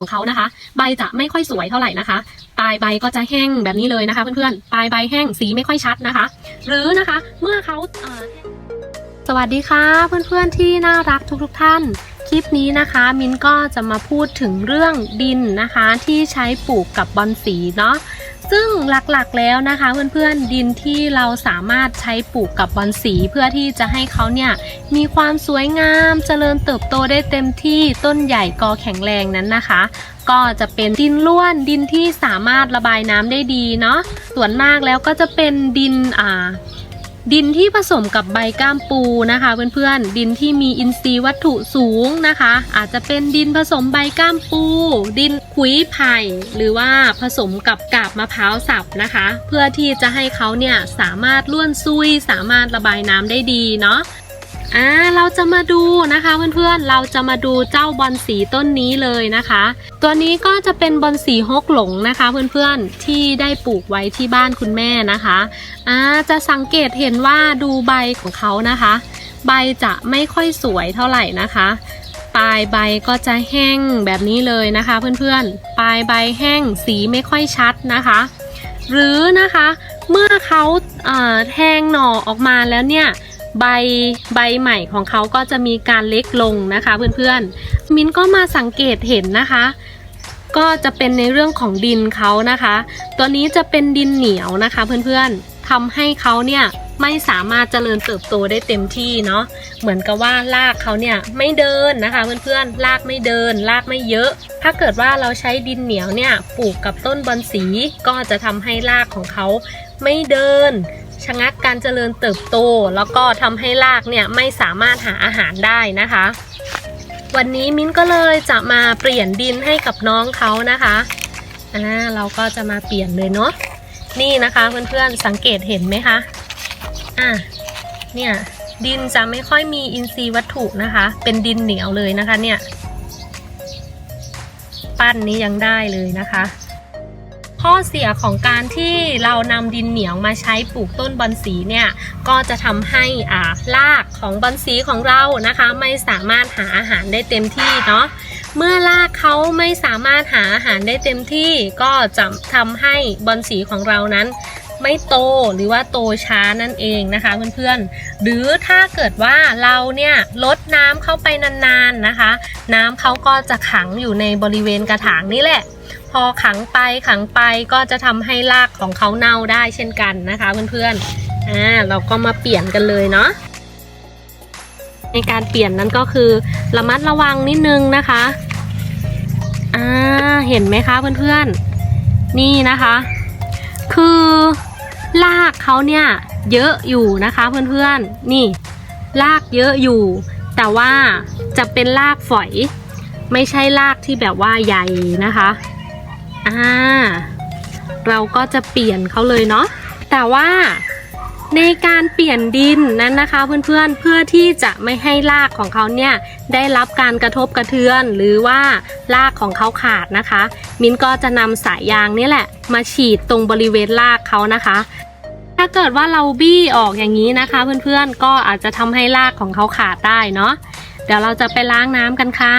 ของเขานะคะ ใบจะไม่ค่อยสวยเท่าไหร่นะคะ ปลายใบก็จะแห้งแบบนี้เลยนะคะ เพื่อนๆ ปลายใบแห้งสีไม่ค่อยชัดนะคะ หรือนะคะเมื่อเขาสวัสดีค่ะ เพื่อนๆที่น่ารักทุกๆท่าน คลิปนี้นะคะ มินก็จะมาพูดถึงเรื่องดินนะคะที่ใช้ปลูกกับบอนสีเนาะ ซึ่งหลักๆแล้วนะคะเพื่อนๆดินที่เราสามารถใช้ปลูกกับบอนสีเพื่อที่จะให้เขาเนี่ยมีความสวยงามเจริญเติบโตได้เต็มที่ต้นใหญ่กอแข็งแรงนั้นนะคะ ก็จะเป็นดินล้วนดินที่สามารถระบายน้ำได้ดีเนาะส่วนมากแล้วก็จะเป็นดินอ่า ดินที่ผสมกับใบก้ามปูนะคะ เพื่อนๆ ดินที่มีอินทรีย์วัตถุสูงนะคะ อาจจะเป็นดินผสมใบก้ามปู ดินขุยไผ่ หรือว่าผสมกับกาบมะพร้าวสับนะคะ เพื่อที่จะให้เขาเนี่ยสามารถล้วนซุยสามารถระบายน้ำได้ดีเนาะ อ่าเราจะมาดูนะคะเพื่อนๆเราจะมาดูเจ้าบอนสีต้นนี้เลยนะคะ ตัวนี้ก็จะเป็นบอนสีฮกหลงนะคะเพื่อนๆที่ได้ปลูกไว้ที่บ้านคุณแม่นะคะอ่าจะสังเกตเห็นว่าดูใบของเขานะคะ ใบจะไม่ค่อยสวยเท่าไหร่นะคะปลายใบก็จะแห้งแบบนี้เลยนะคะเพื่อนๆ ปลายใบแห้งสีไม่ค่อยชัดนะคะ หรือนะคะเมื่อเขาเอ่อแทงหน่อออกมาแล้วเนี่ย ใบใบใหม่ของเขาก็จะมีการเล็กลงนะคะเพื่อนๆ มินก็มาสังเกตเห็นนะคะ ก็จะเป็นในเรื่องของดินเขานะคะ ตัวนี้จะเป็นดินเหนียวนะคะเพื่อนๆทำให้เขาเนี่ยไม่สามารถเจริญเติบโตได้เต็มที่เนาะเหมือนกับว่ารากเขาเนี่ยไม่เดินนะคะเพื่อนๆรากไม่เดินรากไม่เยอะ ถ้าเกิดว่าเราใช้ดินเหนียวเนี่ยปลูกกับต้นบอนสีก็จะทำให้รากของเขาไม่เดิน ชะงักการเจริญเติบโต แล้วก็ทำให้รากเนี่ยไม่สามารถหาอาหารได้นะคะ วันนี้มิ้นก็เลยจะมาเปลี่ยนดินให้กับน้องเขานะคะอ่าเราก็จะมาเปลี่ยนเลยเนาะนี่นะคะเพื่อนๆสังเกตเห็นไหมคะอะเนี่ยดินจะไม่ค่อยมีอินทรีย์วัตถุนะคะ เป็นดินเหนียวเลยนะคะเนี่ย ปั้นนี้ยังได้เลยนะคะ ข้อเสียของการที่เรานำดินเหนียวมาใช้ปลูกต้นบอนสีเนี่ยก็จะทำให้อ่ารากของบอนสีของเรานะคะ ไม่สามารถหาอาหารได้เต็มที่เนาะเมื่อรากเขาไม่สามารถหาอาหารได้เต็มที่ ก็จะทำให้บอนสีของเรานั้นไม่โตหรือว่าโตช้านั่นเองนะคะเพื่อนๆ หรือถ้าเกิดว่าเราเนี่ยลดน้ำเข้าไปนานๆนะคะ น้ำเขาก็จะขังอยู่ในบริเวณกระถางนี่แหละ พอขังไปขังไปก็จะทำให้รากของเขาเน่าได้เช่นกันนะคะเพื่อนๆอ่าเราก็มาเปลี่ยนกันเลยเนาะในการเปลี่ยนนั้นก็คือระมัดระวังนิดนึงนะคะอ่าเห็นไหมคะเพื่อนๆนี่นะคะ คือรากเขาเนี่ยเยอะอยู่นะคะเพื่อนๆนี่รากเยอะอยู่ แต่ว่าจะเป็นรากฝอย ไม่ใช่รากที่แบบว่าใหญ่นะคะ อ่า เราก็จะเปลี่ยนเขาเลยเนาะ แต่ว่าในการเปลี่ยนดินนั้นนะคะเพื่อนๆเพื่อที่จะไม่ให้รากของเขาเนี่ยได้รับการกระทบกระเทือน หรือว่ารากของเขาขาดนะคะ มินก็จะนำสายยางนี่แหละ มาฉีดตรงบริเวณรากเขานะคะ ถ้าเกิดว่าเราบี้ออกอย่างนี้นะคะ เพื่อนๆก็อาจจะทำให้รากของเขาขาดได้เนาะเดี๋ยวเราจะไปล้างน้ำกันค่ะ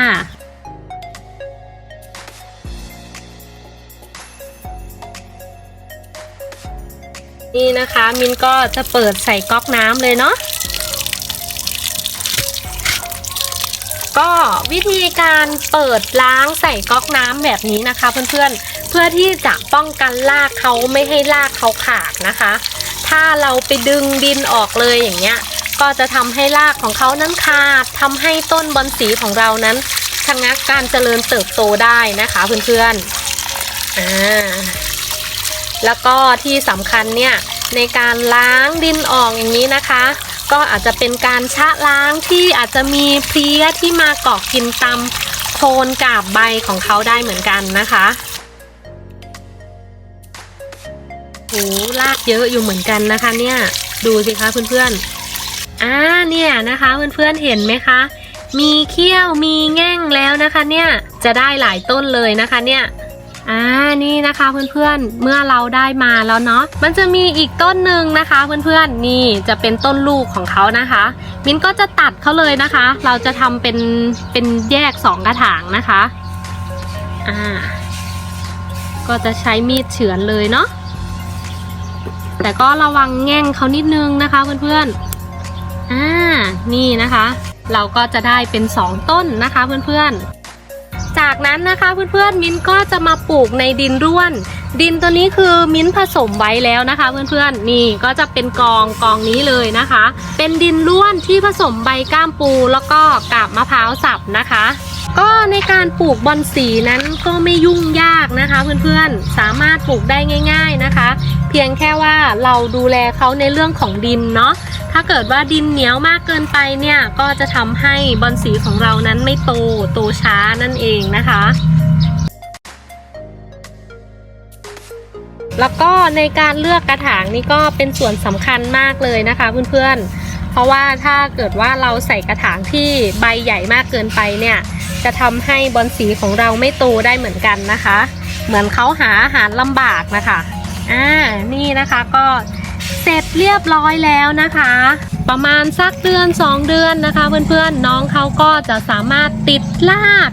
นี่นะคะ มินก็จะเปิดใส่ก๊อกน้ำเลยเนาะก็วิธีการเปิดล้างใส่ก๊อกน้ำแบบนี้นะคะ เพื่อนๆ เพื่อที่จะป้องกันรากเขาไม่ให้รากเขาขาดนะคะ ถ้าเราไปดึงดินออกเลยอย่างเงี้ย ก็จะทำให้รากของเขานั้นขาดทำให้ต้นบอนสีของเรานั้นชะงักการเจริญเติบโตได้นะคะ เพื่อนๆอ่า แล้วก็ที่สำคัญเนี่ยในการล้างดินออกอย่างนี้นะคะ ก็อาจจะเป็นการชะล้างที่อาจจะมีเพลี้ยที่มาเกาะกินตามโคนกาบใบของเขาได้เหมือนกันนะคะโอ้ลากเยอะอยู่เหมือนกันนะคะเนี่ยดูสิคะเพื่อนๆอ่าเนี่ยนะคะเพื่อนๆเห็นไหมคะ มีเขี้ยวมีแง่งแล้วนะคะเนี่ยจะได้หลายต้นเลยนะคะเนี่ย อ่านี่นะคะเพื่อนๆเมื่อเราได้มาแล้วเนาะมันจะมีอีกต้นหนึ่งนะคะเพื่อนๆนี่จะเป็นต้นลูกของเขานะคะ มินก็จะตัดเขาเลยนะคะ เราจะทำเป็นเป็นแยกสองกระถางนะคะอ่าก็จะใช้มีดเฉือนเลยเนาะแต่ก็ระวังแง่งเขานิดนึงนะคะเพื่อนๆอ่านี่นะคะ เราก็จะได้เป็น2ต้นนะคะเพื่อนๆ จากนั้นนะคะเพื่อนๆมิ้นก็จะมาปลูกในดินร่วน ดินตัวนี้คือมิ้นผสมไว้แล้วนะคะ เพื่อนๆนี่ก็จะเป็นกองกองนี้เลยนะคะ เป็นดินร่วนที่ผสมใบก้ามปูแล้วก็กาบมะพร้าวสับนะคะ ก็ในการปลูกบอนสีนั้นก็ไม่ยุ่งยากนะคะ เพื่อนๆสามารถปลูกได้ง่าย ๆนะคะ เพียงแค่ว่าเราดูแลเขาในเรื่องของดินเนาะ ถ้าเกิดว่าดินเหนียวมากเกินไปเนี่ยก็จะทำให้บอนสีของเรานั้นไม่โตโตช้านั่นเองนะคะ แล้วก็ในการเลือกกระถางนี่ก็เป็นส่วนสำคัญมากเลยนะคะเพื่อนๆ เพราะว่าถ้าเกิดว่าเราใส่กระถางที่ใบใหญ่มากเกินไปเนี่ยจะทำให้บอนสีของเราไม่โตได้เหมือนกันนะคะ เหมือนเขาหาอาหารลำบากนะคะอ่านี่นะคะก็ เสร็จเรียบร้อยแล้วนะคะ ประมาณสักเดือน 2 เดือนนะคะ เพื่อนๆน้องเขาก็จะสามารถติดราก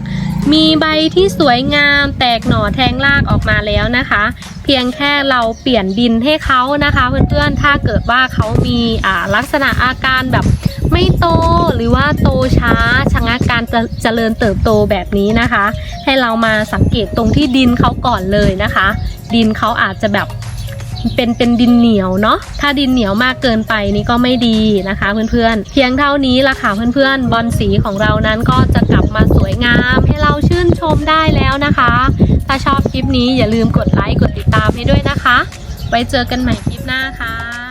มีใบที่สวยงามแตกหน่อแทงรากออกมาแล้วนะคะ เพียงแค่เราเปลี่ยนดินให้เขานะคะ เพื่อนๆถ้าเกิดว่าเขามีอ่าลักษณะอาการแบบไม่โตหรือว่าโตช้าชะงักการเจริญเติบโตแบบนี้นะคะ ให้เรามาสังเกตตรงที่ดินเขาก่อนเลยนะคะ ดินเขาอาจจะแบบ เป็นเป็นดินเหนียวเนาะถ้าดินเหนียวมากเกินไปนี่ก็ไม่ดีนะคะเพื่อนๆ เพียงเท่านี้ละค่ะเพื่อนๆ บอลสีของเรานั้นก็จะกลับมาสวยงาม ให้เราชื่นชมได้แล้วนะคะ ถ้าชอบคลิปนี้อย่าลืมกดไลค์กดติดตามให้ด้วยนะคะ ไว้เจอกันใหม่คลิปหน้าค่ะ